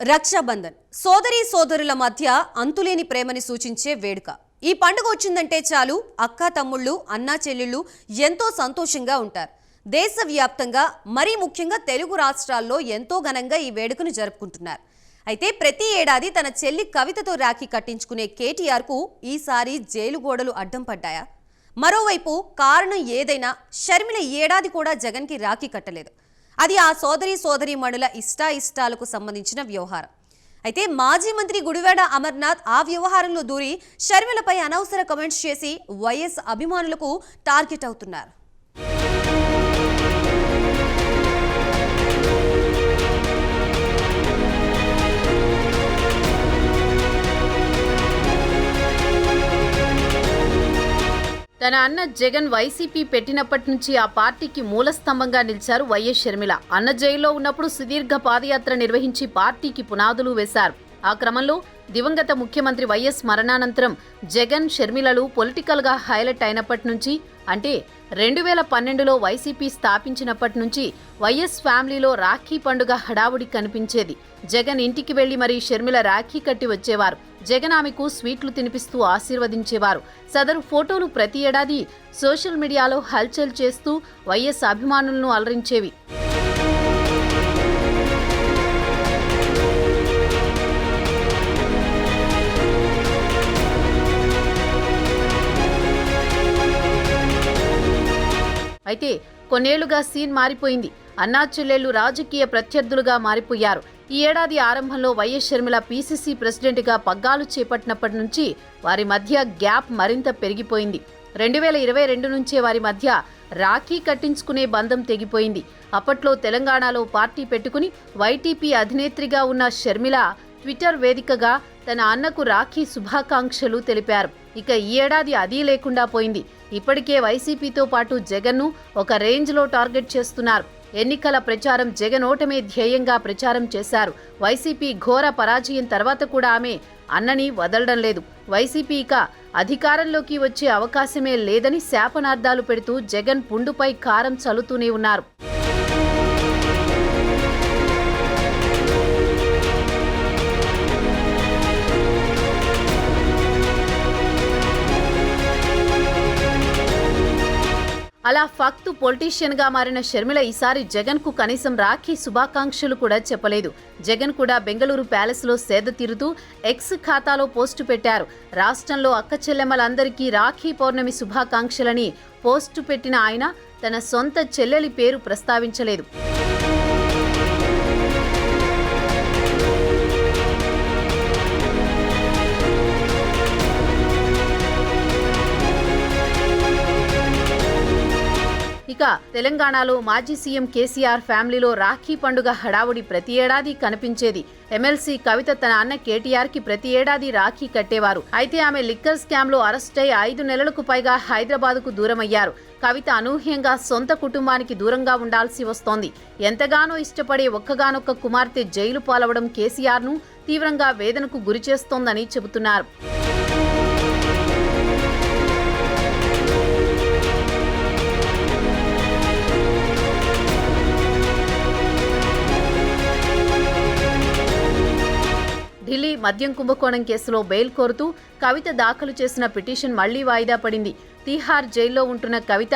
రక్షాబంధన్. సోదరీ సోదరుల మధ్య అంతులేని ప్రేమని సూచించే వేడుక. ఈ పండుగ వచ్చిందంటే చాలు అక్క తమ్ముళ్ళు అన్నా చెల్లెళ్ళు ఎంతో సంతోషంగా ఉంటారు. దేశవ్యాప్తంగా మరీ ముఖ్యంగా తెలుగు రాష్ట్రాల్లో ఎంతో ఘనంగా ఈ వేడుకను జరుపుకుంటున్నారు. అయితే ప్రతి ఏడాది తన చెల్లి కవితతో రాఖీ కట్టించుకునే కేటీఆర్కు ఈసారి జైలు గోడలు అడ్డం పడ్డాయా? మరోవైపు కారణం ఏదైనా షర్మిల ఈ ఏడాది కూడా జగన్కి రాఖీ కట్టలేదు. అది ఆ సోదరి సోదరి మణుల ఇష్టాయిష్టాలకు సంబంధించిన వ్యవహారం. అయితే మాజీ మంత్రి గుడివాడ అమర్నాథ్ ఆ వ్యవహారంలో దూరి షర్మిలపై అనవసర కమెంట్స్ చేసి వైఎస్ అభిమానులకు టార్గెట్ అవుతున్నారు. తన అన్న జగన్ వైసీపీ పెట్టినప్పటి నుంచి ఆ పార్టీకి మూలస్తంభంగా నిలిచారు వైఎస్ షర్మిల. అన్న జైల్లో ఉన్నప్పుడు సుదీర్ఘ పాదయాత్ర నిర్వహించి పార్టీకి పునాదులు వేశారు. ఆ క్రమంలో దివంగత ముఖ్యమంత్రి వైఎస్ మరణానంతరం జగన్ షర్మిలలు పొలిటికల్గా హైలైట్ అయినప్పటి నుంచి అంటే రెండు వేల పన్నెండులో వైసీపీ స్థాపించినప్పటి నుంచి వైఎస్ ఫ్యామిలీలో రాఖీ పండుగ హడావుడి కనిపించేది. జగన్ ఇంటికి వెళ్ళి మరీ షర్మిల రాఖీ కట్టి వచ్చేవారు. జగన్ ఆమెకు స్వీట్లు తినిపిస్తూ ఆశీర్వదించేవారు. సదరు ఫోటోలు ప్రతి ఏడాది సోషల్ మీడియాలో హల్చల్ చేస్తూ వైఎస్ అభిమానులను అలరించేవి. అయితే కొన్నేళ్ళుగా సీన్ మారిపోయింది. అన్నా చెల్లెళ్ళు రాజకీయ ప్రత్యర్థులుగా మారిపోయారు. ఈ ఏడాది ఆరంభంలో వైఎస్ షర్మిల పీసీసీ ప్రెసిడెంట్గా పగ్గాలు చేపట్టినప్పటి నుంచి వారి మధ్య గ్యాప్ మరింత పెరిగిపోయింది. రెండు వేల ఇరవై రెండు నుంచే వారి మధ్య రాఖీ కట్టించుకునే బంధం తెగిపోయింది. అప్పట్లో తెలంగాణలో పార్టీ పెట్టుకుని వైటీపీ అధినేత్రిగా ఉన్న షర్మిల ట్విట్టర్ వేదికగా తన అన్నకు రాఖీ శుభాకాంక్షలు తెలిపారు. ఇక ఈ ఏడాది అదీ లేకుండా పోయింది. ఇప్పటికే వైసీపీతో పాటు జగన్ను ఒక రేంజ్లో టార్గెట్ చేస్తున్నారు. ఎన్నికల ప్రచారం జగన్ ఓటమే ధ్యేయంగా ప్రచారం చేశారు. వైసీపీ ఘోర పరాజయం తర్వాత కూడా ఆమె అన్నని వదలడం లేదు. వైసీపీ ఇక అధికారంలోకి వచ్చే అవకాశమే లేదని శాపనార్థాలు పెడుతూ జగన్ పుండుపై కారం చల్లుతూనే ఉన్నారు. అలా ఫక్తు పొలిటీషియన్గా మారిన షర్మిల ఈసారి జగన్కు కనీసం రాఖీ శుభాకాంక్షలు కూడా చెప్పలేదు. జగన్ కూడా బెంగళూరు ప్యాలెస్లో సేద తీరుతూ ఎక్స్ ఖాతాలో పోస్టు పెట్టారు. రాష్ట్రంలో అక్క చెల్లెమ్మలందరికీ రాఖీ పౌర్ణమి శుభాకాంక్షలని పోస్టు పెట్టిన ఆయన తన సొంత చెల్లెలి పేరు ప్రస్తావించలేదు. ఇక తెలంగాణలో మాజీ సీఎం కేసీఆర్ ఫ్యామిలీలో రాఖీ పండుగ హడావుడి ప్రతి ఏడాది కనిపించేది. ఎమ్మెల్సీ కవిత తన అన్న కేటీఆర్కి ప్రతి ఏడాది రాఖీ కట్టేవారు. అయితే ఆమె లిక్కర్ స్కామ్లో అరెస్ట్ అయి ఐదు నెలలకు పైగా హైదరాబాద్కు దూరమయ్యారు. కవిత అనూహ్యంగా సొంత కుటుంబానికి దూరంగా ఉండాల్సి వస్తోంది. ఎంతగానో ఇష్టపడే ఒక్కగానొక్క కుమార్తె జైలు పాలవడం కేసీఆర్ను తీవ్రంగా వేదనకు గురిచేస్తోందని చెబుతున్నారు. మద్యం కుంభకోణం కేసులో బెయిల్ కోరుతూ కవిత దాఖలు చేసిన పిటిషన్ మళ్ళీ వాయిదా పడింది. తీహార్ జైల్లో ఉంటున్న కవిత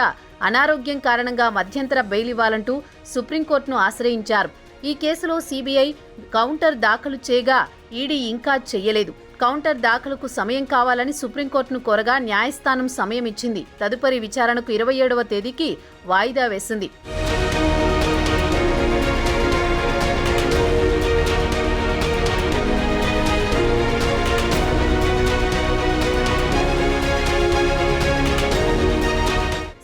అనారోగ్యం కారణంగా మధ్యంతర బెయిల్ ఇవ్వాలంటూ సుప్రీంకోర్టును ఆశ్రయించారు. ఈ కేసులో సీబీఐ కౌంటర్ దాఖలు చేయగా ఈడీ ఇంకా చెయ్యలేదు. కౌంటర్ దాఖలకు సమయం కావాలని సుప్రీంకోర్టును కోరగా న్యాయస్థానం సమయం ఇచ్చింది. తదుపరి విచారణకు ఇరవై ఏడవ తేదీకి వాయిదా వేసింది.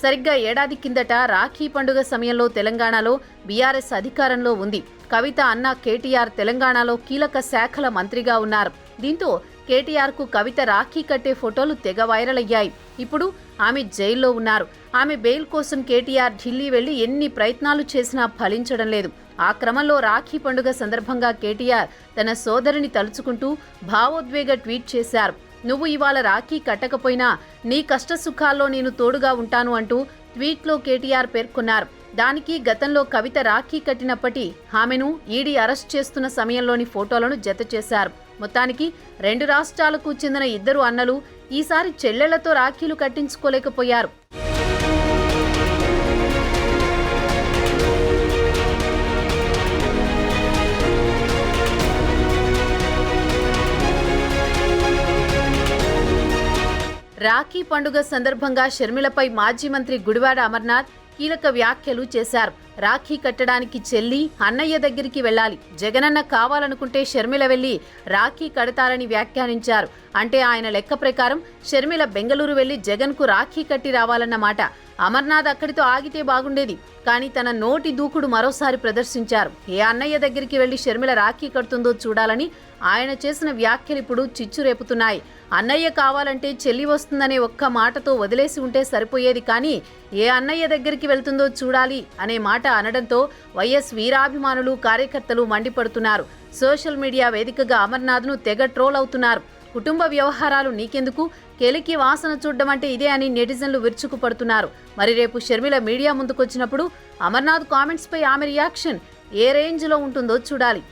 సరిగ్గా ఏడాది కిందట రాఖీ పండుగ సమయంలో తెలంగాణలో బీఆర్ఎస్ అధికారంలో ఉంది. కవిత అన్న కేటీఆర్ తెలంగాణలో కీలక శాఖల మంత్రిగా ఉన్నారు. దీంతో కేటీఆర్కు కవిత రాఖీ కట్టే ఫోటోలు తెగ వైరల్ అయ్యాయి. ఇప్పుడు ఆమె జైల్లో ఉన్నారు. ఆమె బెయిల్ కోసం కేటీఆర్ ఢిల్లీ వెళ్ళి ఎన్ని ప్రయత్నాలు చేసినా ఫలించడం లేదు. ఆ క్రమంలో రాఖీ పండుగ సందర్భంగా కేటీఆర్ తన సోదరిని తలుచుకుంటూ భావోద్వేగ ట్వీట్ చేశారు. నువ్వు ఇవాళ రాఖీ కట్టకపోయినా నీ కష్ట సుఖాల్లో నేను తోడుగా ఉంటాను అంటూ ట్వీట్లో కేటీఆర్ పేర్కొన్నారు. దానికి గతంలో కవిత రాఖీ కట్టినప్పటి ఆమెను ఈడీ అరెస్ట్ చేస్తున్న సమయంలోని ఫోటోలను జత చేశారు. మొత్తానికి రెండు రాష్ట్రాలకు చెందిన ఇద్దరు అన్నలు ఈసారి చెల్లెళ్ళతో రాఖీలు కట్టించుకోలేకపోయారు. రాఖీ పండుగ సందర్భంగా షర్మిలపై మాజీ మంత్రి గుడివాడ అమర్నాథ్ కీలక వ్యాఖ్యలు చేశారు. రాఖీ కట్టడానికి చెల్లి అన్నయ్య దగ్గరికి వెళ్ళాలి. జగనన్న కావాలనుకుంటే షర్మిల వెళ్ళి రాఖీ కడతారని వ్యాఖ్యానించారు. అంటే ఆయన లెక్క ప్రకారం షర్మిల బెంగళూరు వెళ్ళి జగన్కు రాఖీ కట్టి రావాలన్నమాట అమర్నాథ్ అక్కడితో ఆగితే బాగుండేది. కానీ తన నోటి దూకుడు మరోసారి ప్రదర్శించారు. ఏ అన్నయ్య దగ్గరికి వెళ్ళి షర్మిల రాఖీ కడుతుందో చూడాలని ఆయన చేసిన వ్యాఖ్యలు ఇప్పుడు చిచ్చు రేపుతున్నాయి. అన్నయ్య కావాలంటే చెల్లి వస్తుందనే ఒక్క మాటతో వదిలేసి ఉంటే సరిపోయేది కానీ ఏ అన్నయ్య దగ్గరికి వెళ్తుందో చూడాలి అనే మాట అనడంతో వైఎస్ వీరాభిమానులు కార్యకర్తలు మండిపడుతున్నారు. సోషల్ మీడియా వేదికగా అమర్నాథ్ను తెగ ట్రోల్ అవుతున్నారు. కుటుంబ వ్యవహారాలు నీకెందుకు? కెలికి వాసన చూడడం అంటే ఇదే అని నెటిజన్లు విరుచుకుపడుతున్నారు. మరి రేపు షర్మిల మీడియా ముందుకొచ్చినప్పుడు అమర్నాథ్ కామెంట్స్పై ఆమె రియాక్షన్ ఏ రేంజ్లో ఉంటుందో చూడాలి.